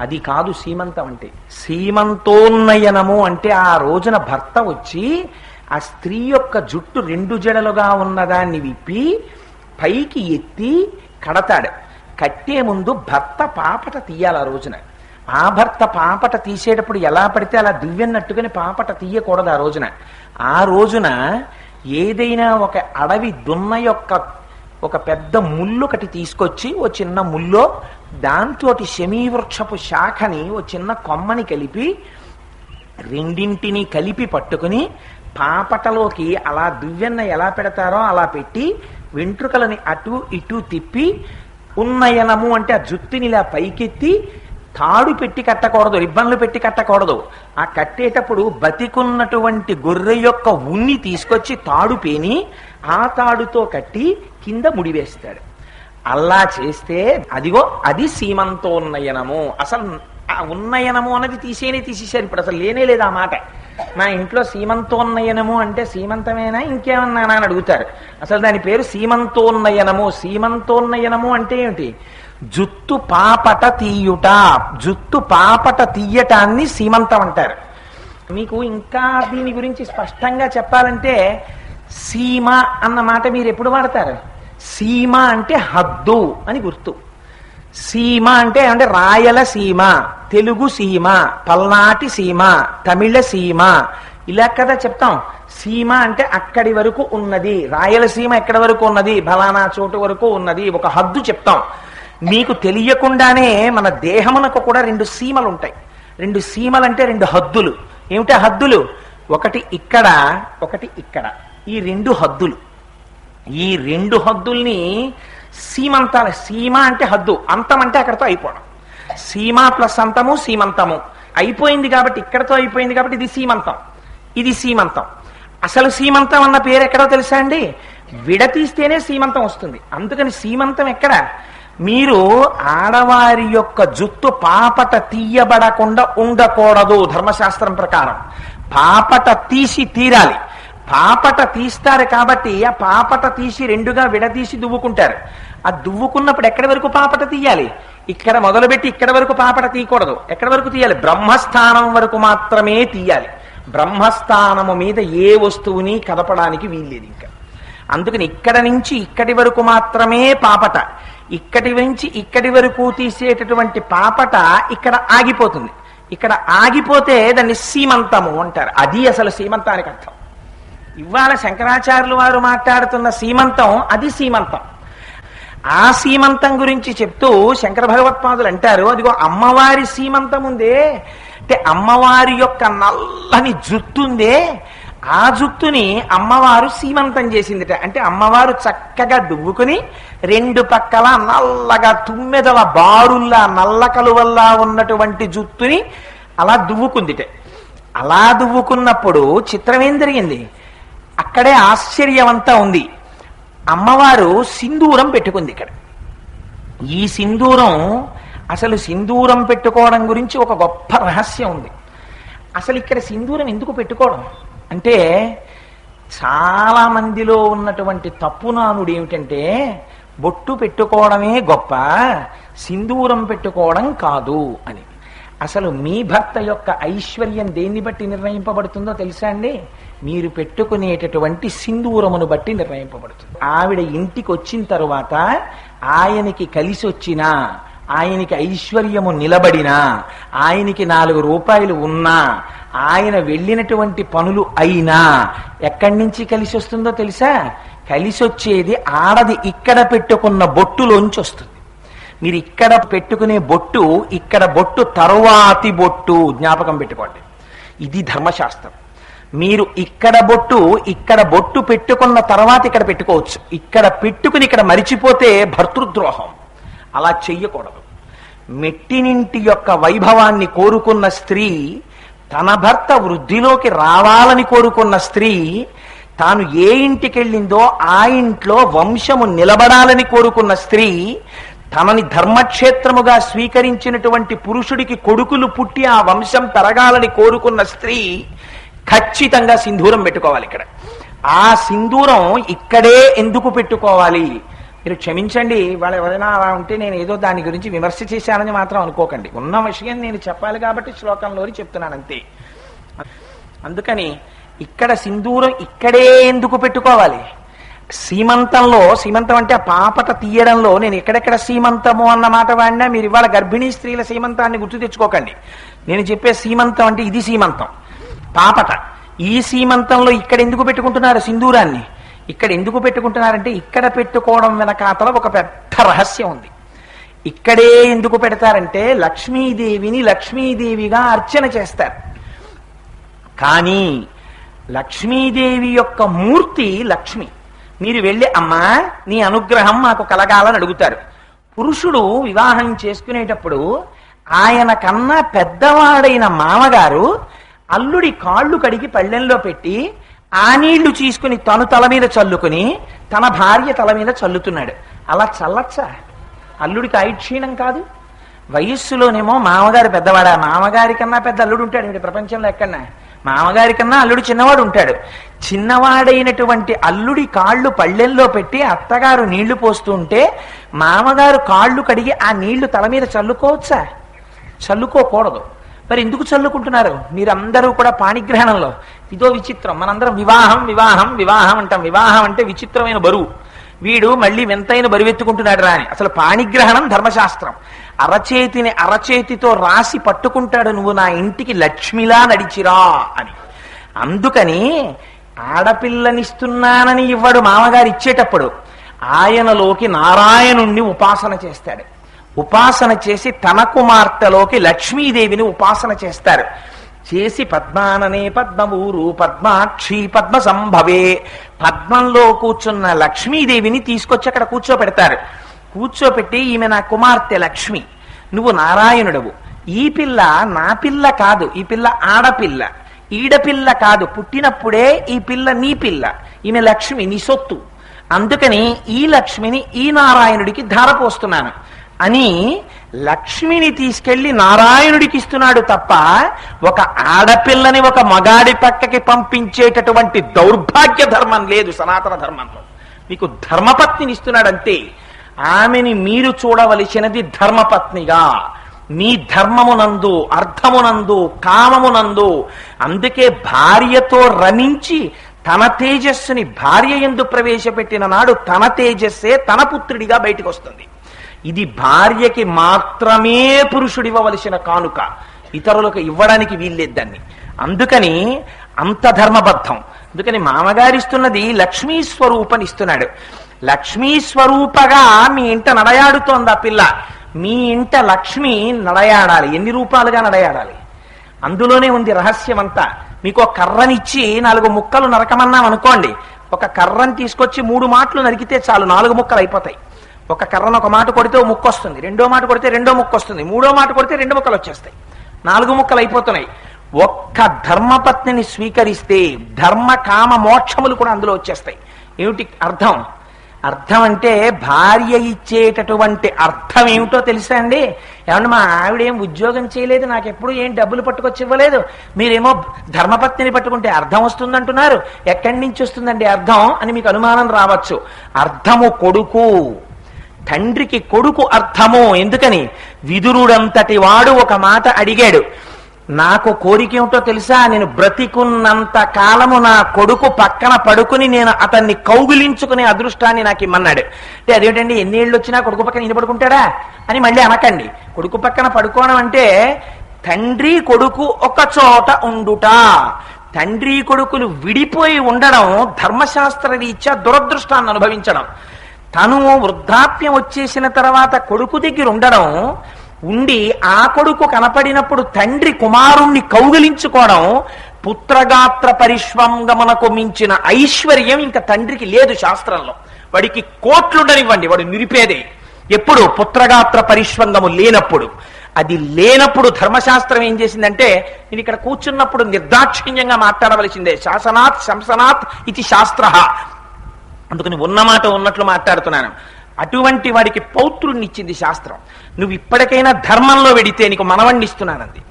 అది కాదు సీమంతం అంటే. సీమంతోన్నయనము అంటే ఆ రోజున భర్త వచ్చి ఆ స్త్రీ యొక్క జుట్టు రెండు జడలుగా ఉన్నదాన్ని విప్పి పైకి ఎత్తి కడతాడు. కట్టే ముందు భర్త పాపట తీయాలి ఆ రోజున. ఆ భర్త పాపట తీసేటప్పుడు ఎలా పడితే అలా దివ్యన్నట్టుగాని పాపట తీయకూడదు ఆ రోజున. ఆ రోజున ఏదైనా ఒక అడవి దున్న యొక్క ఒక పెద్ద ముళ్ళు ఒకటి తీసుకొచ్చి ఓ చిన్న ముల్లో దాంతో శమీవృక్షపు శాఖని ఓ చిన్న కొమ్మని కలిపి రెండింటిని కలిపి పట్టుకుని పాపటలోకి అలా దువ్వెన్న ఎలా పెడతారో అలా పెట్టి వెంట్రుకలని అటు ఇటు తిప్పి ఉన్నయనము అంటే ఆ జుత్తిని ఇలా పైకెత్తి తాడు పెట్టి కట్టకూడదు రిబ్బన్లు పెట్టి కట్టకూడదు. ఆ కట్టేటప్పుడు బతికున్నటువంటి గొర్రె యొక్క ఉన్ని తీసుకొచ్చి తాడు పేని ఆ తాడుతో కట్టి కింద ముడివేస్తాడు అలా చేస్తే అదిగో అది సీమంతోన్నయనము అసలు ఆ ఉన్నయనము అన్నది తీసేనే తీసేశారు ఇప్పుడు. అసలు లేనే లేదు ఆ మాట. నా ఇంట్లో సీమంతోన్నయనము అంటే సీమంతమేనా ఇంకేమన్నానా అని అడుగుతారు. అసలు దాని పేరు సీమంతోన్నయనము సీమంతోన్నయనము అంటే ఏమిటి? జుత్తు పాపట తీయుట. జుత్తు పాపట తీయటాన్ని సీమంతం అంటారు. మీకు ఇంకా దీని గురించి స్పష్టంగా చెప్పాలంటే సీమ అన్న మాట మీరు ఎప్పుడు వాడతారు? సీమ అంటే హద్దు అని గుర్తు. సీమ అంటే అంటే రాయల సీమ తెలుగు సీమ పల్నాటి సీమ తమిళ సీమ. ఇలా కదా చెప్తాం. సీమ అంటే అక్కడి వరకు ఉన్నది. రాయలసీమ ఎక్కడి వరకు ఉన్నది? బలానా చోటు వరకు ఉన్నది. ఒక హద్దు చెప్తాం. మీకు తెలియకుండానే మన దేహమునకు కూడా రెండు సీమలు ఉంటాయి రెండు సీమలు అంటే రెండు హద్దులు. ఏమిటా హద్దులు? ఒకటి ఇక్కడ ఒకటి ఇక్కడ. ఈ రెండు హద్దులు. ఈ రెండు హద్దుల్ని సీమంతాల సీమ అంటే హద్దు అంతం అంటే అక్కడతో అయిపోవడం. సీమ ప్లస్ అంతము సీమంతము. అయిపోయింది కాబట్టి ఇక్కడతో అయిపోయింది కాబట్టి ఇది సీమంతం. ఇది సీమంతం. అసలు సీమంతం అన్న పేరు ఎక్కడో తెలుసా అండి? విడతీస్తేనే సీమంతం వస్తుంది. అందుకని సీమంతం ఎక్కడ? మీరు ఆడవారి యొక్క జుత్తు పాపట తీయబడకుండా ఉండకూడదు ధర్మశాస్త్రం ప్రకారం. పాపట తీసి తీరాలి. పాపట తీస్తారు కాబట్టి ఆ పాపట తీసి రెండుగా విడదీసి దువ్వుకుంటారు. ఆ దువ్వుకున్నప్పుడు ఎక్కడి వరకు పాపట తీయాలి? ఇక్కడ మొదలుపెట్టి ఇక్కడ వరకు పాపట తీయకూడదు. ఎక్కడి వరకు తీయాలి? బ్రహ్మస్థానం వరకు మాత్రమే తీయాలి. బ్రహ్మస్థానము మీద ఏ వస్తువుని కదపడానికి వీల్లేదు ఇంకా. అందుకని ఇక్కడ నుంచి ఇక్కడి వరకు మాత్రమే పాపట. ఇక్కడి నుంచి ఇక్కడి వరకు తీసేటటువంటి పాపట ఇక్కడ ఆగిపోతుంది. ఇక్కడ ఆగిపోతే దాన్ని సీమంతము అంటారు. అది అసలు సీమంతానికి అర్థం. ఇవాళ శంకరాచార్యులు వారు మాట్లాడుతున్న సీమంతం అది సీమంతం. ఆ సీమంతం గురించి చెప్తూ శంకర భగవత్పాదులు అంటారు అదిగో అమ్మవారి సీమంతం ఉందే అంటే అమ్మవారి యొక్క నల్లని జుత్తుందే ఆ జుత్తుని అమ్మవారు సీమంతం చేసిందిట. అంటే అమ్మవారు చక్కగా దువ్వుకుని రెండు పక్కల నల్లగా తుమ్మెదల బారుల్లా నల్ల కలువల్లా ఉన్నటువంటి జుత్తుని అలా దువ్వుకుందిట. అలా దువ్వుకున్నప్పుడు చిత్రం ఏం జరిగింది? అక్కడే ఆశ్చర్యమంతా ఉంది. అమ్మవారు సింధూరం పెట్టుకుంది ఇక్కడ. ఈ సింధూరం అసలు సింధూరం పెట్టుకోవడం గురించి ఒక గొప్ప రహస్యం ఉంది. అసలు ఇక్కడ సింధూరం ఎందుకు పెట్టుకోవడం? అంటే చాలా మందిలో ఉన్నటువంటి తప్పు నానుడు ఏమిటంటే బొట్టు పెట్టుకోవడమే గొప్ప సింధూరం పెట్టుకోవడం కాదు అని. అసలు మీ భర్త యొక్క ఐశ్వర్యం దేన్ని బట్టి నిర్ణయింపబడుతుందో తెలుసా అండి? మీరు పెట్టుకునేటటువంటి సింధూరమును బట్టి నిర్ణయింపబడుతుంది. ఆవిడ ఇంటికి వచ్చిన తరువాత ఆయనకి కలిసి వచ్చినా ఆయనకి ఐశ్వర్యము నిలబడినా ఆయనకి నాలుగు రూపాయలు ఉన్నా ఆయన వెళ్ళినటువంటి పనులు అయినా ఎక్కడి నుంచి కలిసి వస్తుందో తెలుసా? కలిసి వచ్చేది ఆడది ఇక్కడ పెట్టుకున్న బొట్టులోంచి వస్తుంది. మీరు ఇక్కడ పెట్టుకునే బొట్టు ఇక్కడ బొట్టు తరువాతి బొట్టు జ్ఞాపకం పెట్టుకోండి. ఇది ధర్మశాస్త్రం. మీరు ఇక్కడ బొట్టు ఇక్కడ బొట్టు పెట్టుకున్న తర్వాత ఇక్కడ పెట్టుకోవచ్చు. ఇక్కడ పెట్టుకుని ఇక్కడ మరిచిపోతే భర్తృద్రోహం. అలా చెయ్యకూడదు. మెట్టినింటి యొక్క వైభవాన్ని కోరుకున్న స్త్రీ తన భర్త వృద్ధిలోకి రావాలని కోరుకున్న స్త్రీ తాను ఏ ఇంటికి వెళ్ళిందో ఆ ఇంట్లో వంశము నిలబడాలని కోరుకున్న స్త్రీ తనని ధర్మక్షేత్రముగా స్వీకరించినటువంటి పురుషుడికి కొడుకులు పుట్టి ఆ వంశం పెరగాలని కోరుకున్న స్త్రీ ఖచ్చితంగా సింధూరం పెట్టుకోవాలి ఇక్కడ. ఆ సింధూరం ఇక్కడే ఎందుకు పెట్టుకోవాలి? మీరు క్షమించండి వాళ్ళు ఎవరైనా అలా ఉంటే నేను ఏదో దాని గురించి విమర్శ చేశానని మాత్రం అనుకోకండి. ఉన్న విషయం నేను చెప్పాలి కాబట్టి శ్లోకంలోని చెప్తున్నాను అంతే. అందుకని ఇక్కడ సింధూరం ఇక్కడే ఎందుకు పెట్టుకోవాలి? సీమంతంలో సీమంతం అంటే ఆ పాపట తీయడంలో నేను ఎక్కడెక్కడ సీమంతము అన్న మాట వాడినా మీరు ఇవాళ గర్భిణీ స్త్రీల సీమంతాన్ని గుర్తు తెచ్చుకోకండి. నేను చెప్పే సీమంతం అంటే ఇది సీమంతం. పాపట ఈ సీమంతంలో ఇక్కడ ఎందుకు పెట్టుకుంటున్నారు సింధూరాన్ని? ఇక్కడ ఎందుకు పెట్టుకుంటున్నారంటే ఇక్కడ పెట్టుకోవడం వెనకాతల ఒక పెద్ద రహస్యం ఉంది. ఇక్కడే ఎందుకు పెడతారంటే లక్ష్మీదేవిని లక్ష్మీదేవిగా అర్చన చేస్తారు. కానీ లక్ష్మీదేవి యొక్క మూర్తి లక్ష్మి. మీరు వెళ్ళి అమ్మా నీ అనుగ్రహం మాకు కలగాలని అడుగుతారు. పురుషుడు వివాహం చేసుకునేటప్పుడు ఆయన కన్నా పెద్దవాడైన మామగారు అల్లుడి కాళ్ళు కడిగి పళ్ళెంలో పెట్టి ఆ నీళ్ళు తీసుకుని తను తల మీద చల్లుకుని తన భార్య తల మీద చల్లుతున్నాడు. అలా చల్లచ్చా? అల్లుడికి ఐక్షీణం కాదు. వయస్సులోనేమో మామగారు పెద్దవాడా? మామగారి కన్నా పెద్ద అల్లుడు ఉంటాడు వీడి ప్రపంచంలో ఎక్కడన్నా. మామగారి కన్నా అల్లుడు చిన్నవాడు ఉంటాడు చిన్నవాడైనటువంటి అల్లుడి కాళ్ళు పళ్ళెల్లో పెట్టి అత్తగారు నీళ్ళు పోస్తూ ఉంటే మామగారు కాళ్ళు కడిగి ఆ నీళ్ళు తల మీద చల్లుకోవచ్చా? చల్లుకోకూడదు. మరి ఎందుకు చల్లుకుంటున్నారు? మీరందరూ కూడా పాణిగ్రహణంలో. ఇదో విచిత్రం. మనందరం వివాహం వివాహం వివాహం అంటాం. వివాహం అంటే విచిత్రమైన బరువు. వీడు మళ్ళీ వింతైన బరువెత్తుకుంటున్నాడు రా అని అసలు పాణిగ్రహణం ధర్మశాస్త్రం. అరచేతిని అరచేతితో రాసి పట్టుకుంటాడు నువ్వు నా ఇంటికి లక్ష్మిలా నడిచిరా అని. అందుకని ఆడపిల్లనిస్తున్నానని ఇవ్వడు మామగారు ఇచ్చేటప్పుడు. ఆయనలోకి నారాయణుణ్ణి ఉపాసన చేస్తాడు. ఉపాసన చేసి తన కుమార్తెలోకి లక్ష్మీదేవిని ఉపాసన చేస్తారు. చేసి పద్మాననే పద్మవూరు పద్మాక్షి పద్మ సంభవే పద్మంలో కూర్చున్న లక్ష్మీదేవిని తీసుకొచ్చి అక్కడ కూర్చోపెడతారు. కూర్చోపెట్టి ఈమె నా కుమార్తె లక్ష్మి. నువ్వు నారాయణుడవు. ఈ పిల్ల నా పిల్ల కాదు ఈ పిల్ల ఆడపిల్ల. ఈడపిల్ల కాదు పుట్టినప్పుడే ఈ పిల్ల నీ పిల్ల. ఈమె లక్ష్మి నీ సొత్తు. అందుకని ఈ లక్ష్మిని ఈ నారాయణుడికి ధారపోస్తున్నాను. అని లక్ష్మిని తీసుకెళ్ళి నారాయణుడికి ఇస్తున్నాడు తప్ప ఒక ఆడపిల్లని ఒక మగాడి పక్కకి పంపించేటటువంటి దౌర్భాగ్య ధర్మం లేదు సనాతన ధర్మంలో. మీకు ధర్మపత్నిని ఇస్తున్నాడంతే ఆమెని మీరు చూడవలసినది ధర్మపత్నిగా. మీ ధర్మమునందు అర్థమునందు కామమునందు అందుకే భార్యతో రమించి తన తేజస్సుని భార్య ఎందు ప్రవేశపెట్టిన నాడు తన తేజస్సే తన పుత్రుడిగా బయటకు వస్తుంది ఇది భార్యకి మాత్రమే పురుషుడివ్వవలసిన కానుక. ఇతరులకు ఇవ్వడానికి వీల్లేదు దాన్ని. అందుకని అంత ధర్మబద్ధం. అందుకని మామగారిస్తున్నది లక్ష్మీ స్వరూపనిస్తున్నాడు లక్ష్మీ స్వరూపగా మీ ఇంట నడయాడుతోంది ఆ పిల్ల? మీ ఇంట లక్ష్మి నడయాడాలి. ఎన్ని రూపాలుగా నడయాడాలి? అందులోనే ఉంది రహస్యం అంతా మీకు ఒక కర్రనిచ్చి నాలుగు ముక్కలు నరకమన్నాం అనుకోండి ఒక కర్రని తీసుకొచ్చి మూడు మాటలు నరికితే చాలు నాలుగు ముక్కలు అయిపోతాయి ఒక కర్రను ఒక మాట కొడితే ముక్కు వస్తుంది రెండో మాట కొడితే రెండో ముక్కు వస్తుంది మూడో మాట కొడితే రెండు ముక్కలు వచ్చేస్తాయి. నాలుగు ముక్కలు అయిపోతున్నాయి. ఒక్క ధర్మపత్నిని స్వీకరిస్తే ధర్మ కామ మోక్షములు కూడా అందులో వచ్చేస్తాయి. ఏమిటి అర్థం? అర్థం అంటే భార్య ఇచ్చేటటువంటి అర్థం ఏమిటో తెలుసా అండి? ఏమన్నా మా ఆవిడేం ఉద్యోగం చేయలేదు నాకు ఎప్పుడు ఏం డబ్బులు పట్టుకొచ్చి ఇవ్వలేదు. మీరేమో ధర్మపత్నిని పట్టుకుంటే అర్థం వస్తుందంటున్నారు. ఎక్కడి నుంచి వస్తుందండి అర్థం? అని మీకు అనుమానం రావచ్చు. అర్థము కొడుకు. తండ్రికి కొడుకు అర్థము ఎందుకని? విదురుడంతటి వాడు ఒక మాట అడిగాడు. నాకు కోరిక ఏమిటో తెలుసా? నేను బ్రతికున్నంత కాలము నా కొడుకు పక్కన పడుకుని నేను అతన్ని కౌగిలించుకునే అదృష్టాన్ని నాకు ఇమ్మన్నాడు. అంటే అదేంటండి ఎన్నేళ్ళు వచ్చినా కొడుకు పక్కన ఈయన పడుకుంటాడా? అని మళ్ళీ అనకండి. కొడుకు పక్కన పడుకోవడం అంటే తండ్రి కొడుకు ఒక చోట ఉండుట. తండ్రి కొడుకులు విడిపోయి ఉండడం ధర్మశాస్త్ర రీత్యా దురదృష్టాన్ని అనుభవించడం. తను వృద్ధాప్యం వచ్చేసిన తర్వాత కొడుకు దగ్గర ఉండడం ఉండి ఆ కొడుకు కనపడినప్పుడు తండ్రి కుమారుణ్ణి కౌగిలించుకోవడం పుత్రగాత్ర పరిష్వంగమునకు మించిన ఐశ్వర్యం ఇంకా తండ్రికి లేదు శాస్త్రంలో. వాడికి కోట్లుండనివ్వండి వాడు నిరిపేదే. ఎప్పుడు? పుత్రగాత్ర పరిష్వంగము లేనప్పుడు. అది లేనప్పుడు ధర్మశాస్త్రం ఏం చేసిందంటే నేను ఇక్కడ కూర్చున్నప్పుడు నిర్దాక్షిణ్యంగా మాట్లాడవలసిందే. శాసనాత్ శంసనాత్ ఇది శాస్త్ర. అందుకని ఉన్నమాట ఉన్నట్లు మాట్లాడుతున్నాను. అటువంటి వాడికి పౌత్రుణ్ణి ఇచ్చింది శాస్త్రం. నువ్వు ఇప్పటికైనా ధర్మంలో వెడితే నీకు మనవణ్ణి ఇస్తున్నానంది.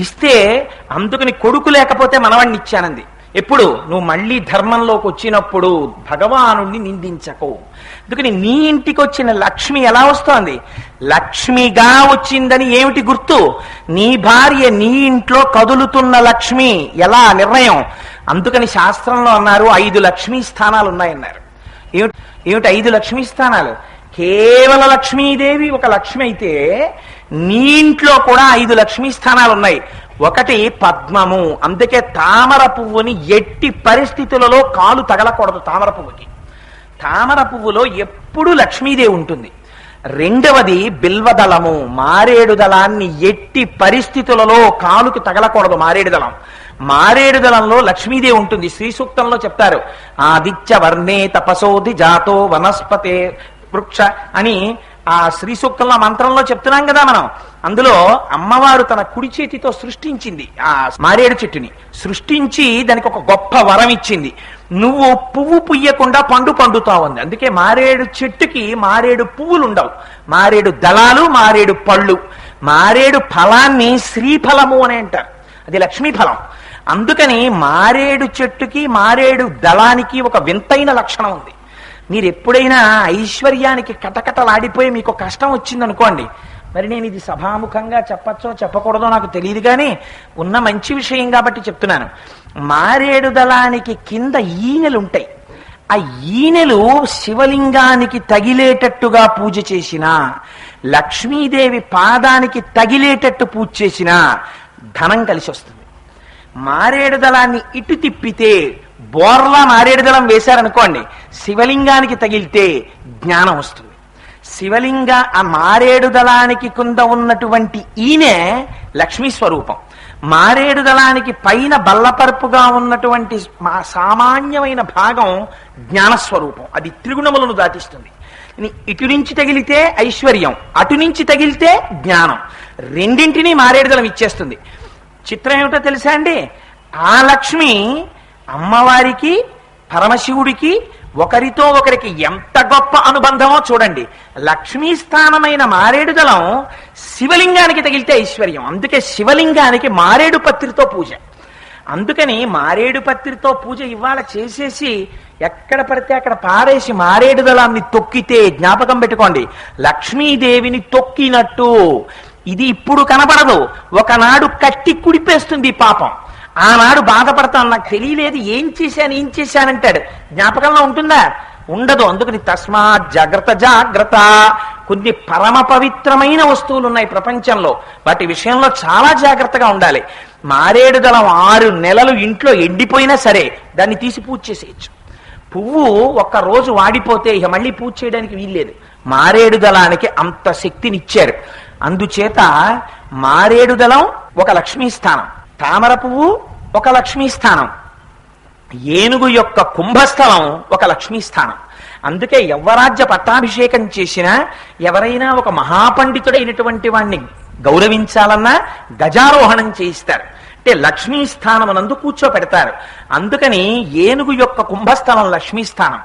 ఇస్తే అందుకని కొడుకు లేకపోతే మనవణ్ణి ఇచ్చానంది. ఎప్పుడు? నువ్వు మళ్ళీ ధర్మంలోకి వచ్చినప్పుడు భగవాను నిందించకు. అందుకని నీ ఇంటికి వచ్చిన లక్ష్మి ఎలా వస్తోంది? లక్ష్మిగా వచ్చిందని ఏమిటి గుర్తు? నీ భార్య నీ ఇంట్లో కదులుతున్న లక్ష్మి ఎలా? నిర్ణయం. అందుకని శాస్త్రంలో అన్నారు ఐదు లక్ష్మీ స్థానాలు ఉన్నాయన్నారు ఏమిటి ఐదు లక్ష్మీ స్థానాలు? కేవల లక్ష్మీదేవి ఒక లక్ష్మి అయితే నీ ఇంట్లో కూడా ఐదు లక్ష్మీ స్థానాలు ఉన్నాయి. ఒకటి పద్మము. అందుకే తామర పువ్వుని ఎట్టి పరిస్థితులలో కాలు తగలకూడదు తామర పువ్వుకి. తామర పువ్వులో ఎప్పుడూ లక్ష్మీదేవి ఉంటుంది. రెండవది బిల్వదళము. మారేడు దళాన్ని ఎట్టి పరిస్థితులలో కాలుకు తగలకూడదు మారేడు దళం మారేడు దళంలో లక్ష్మీదేవి ఉంటుంది శ్రీ సూక్తంలో చెప్తారు. ఆదిత్య వర్ణే తపసోధి జాతో వనస్పతే వృక్ష అని ఆ శ్రీ సూక్తంలో మంత్రంలో చెప్తున్నాం కదా మనం. అందులో అమ్మవారు తన కుడి చేతితో సృష్టించింది ఆ మారేడు చెట్టుని. సృష్టించి దానికి ఒక గొప్ప వరం ఇచ్చింది. నువ్వు పువ్వు పుయ్యకుండా పండు పండుతావు అంది. అందుకే మారేడు చెట్టుకి మారేడు పువ్వులు ఉండవు మారేడు దళాలు మారేడు పళ్ళు. మారేడు ఫలాన్ని శ్రీఫలము అని అంటారు. అది లక్ష్మీ ఫలం. అందుకని మారేడు చెట్టుకి మారేడు దళానికి ఒక వింతైన లక్షణం ఉంది. మీరు ఎప్పుడైనా ఐశ్వర్యానికి కటకటలాడిపోయి మీకు కష్టం వచ్చిందనుకోండి మరి నేను ఇది సభాముఖంగా చెప్పచ్చో చెప్పకూడదో నాకు తెలియదు కానీ ఉన్న మంచి విషయం కాబట్టి చెప్తున్నాను. మారేడు దళానికి కింద ఈనెలు ఉంటాయి ఆ ఈనెలు శివలింగానికి తగిలేటట్టుగా పూజ చేసినా లక్ష్మీదేవి పాదానికి తగిలేటట్టు పూజ చేసినా ధనం కలిసి వస్తుంది మారేడు దళాన్ని ఇటు తిప్పితే బోర్లా మారేడు దళం వేశారనుకోండి శివలింగానికి తగిలితే జ్ఞానం వస్తుంది. శివలింగ ఆ మారేడు దళానికి కింద ఉన్నటువంటి ఈయనే లక్ష్మీ స్వరూపం. మారేడు దళానికి పైన బల్లపరుపుగా ఉన్నటువంటి మా- సామాన్యమైన భాగం జ్ఞానస్వరూపం. అది త్రిగుణములను దాటిస్తుంది. ఇటు నుంచి తగిలితే ఐశ్వర్యం అటు నుంచి తగిలితే జ్ఞానం. రెండింటినీ మారేడుదలం ఇచ్చేస్తుంది. చిత్రం ఏమిటో తెలుసా అండి? ఆ లక్ష్మి అమ్మవారికి పరమశివుడికి ఒకరితో ఒకరికి ఎంత గొప్ప అనుబంధమో చూడండి. లక్ష్మీ స్థానమైన మారేడుదలం శివలింగానికి తగిలితే ఐశ్వర్యం. అందుకే శివలింగానికి మారేడు పత్రితో పూజ. అందుకని మారేడు పత్రితో పూజ ఇవాళ చేసేసి ఎక్కడ పడితే అక్కడ పారేసి మారేడు దళాన్ని తొక్కితే జ్ఞాపకం పెట్టుకోండి. లక్ష్మీదేవిని తొక్కినట్టు. ఇది ఇప్పుడు కనబడదు. ఒకనాడు కట్టి కుడిపేస్తుంది పాపం. ఆనాడు బాధపడతాను నాకు తెలియలేదు ఏం చేశాను ఏం చేశానంటాడు. జ్ఞాపకంలో ఉంటుందా? ఉండదు అందుకని తస్మాత్ జాగ్రత్త జాగ్రత్త. కొన్ని పరమ పవిత్రమైన వస్తువులు ఉన్నాయి ప్రపంచంలో. వాటి విషయంలో చాలా జాగ్రత్తగా ఉండాలి. మారేడు దళం ఆరు నెలలు ఇంట్లో ఎండిపోయినా సరే దాన్ని తీసి పూజ చేసేయచ్చు. పువ్వు ఒక్క రోజు వాడిపోతే ఇక మళ్ళీ పూజ చేయడానికి వీల్లేదు. మారేడు దళానికి అంత శక్తినిచ్చారు. అందుచేత మారేడు దళం ఒక లక్ష్మీ స్థానం తామర పువ్వు ఒక లక్ష్మీ స్థానం. ఏనుగు యొక్క కుంభస్థలం ఒక లక్ష్మీ స్థానం. అందుకే యవ్వరాజ్య పట్టాభిషేకం చేసినా ఎవరైనా ఒక మహాపండితుడైనటువంటి వాణ్ణి గౌరవించాలన్నా గజారోహణం చేయిస్తారు. అంటే లక్ష్మీ స్థానమునందు కూర్చోపెడతారు. అందుకని ఏనుగు యొక్క కుంభస్థలం లక్ష్మీ స్థానం.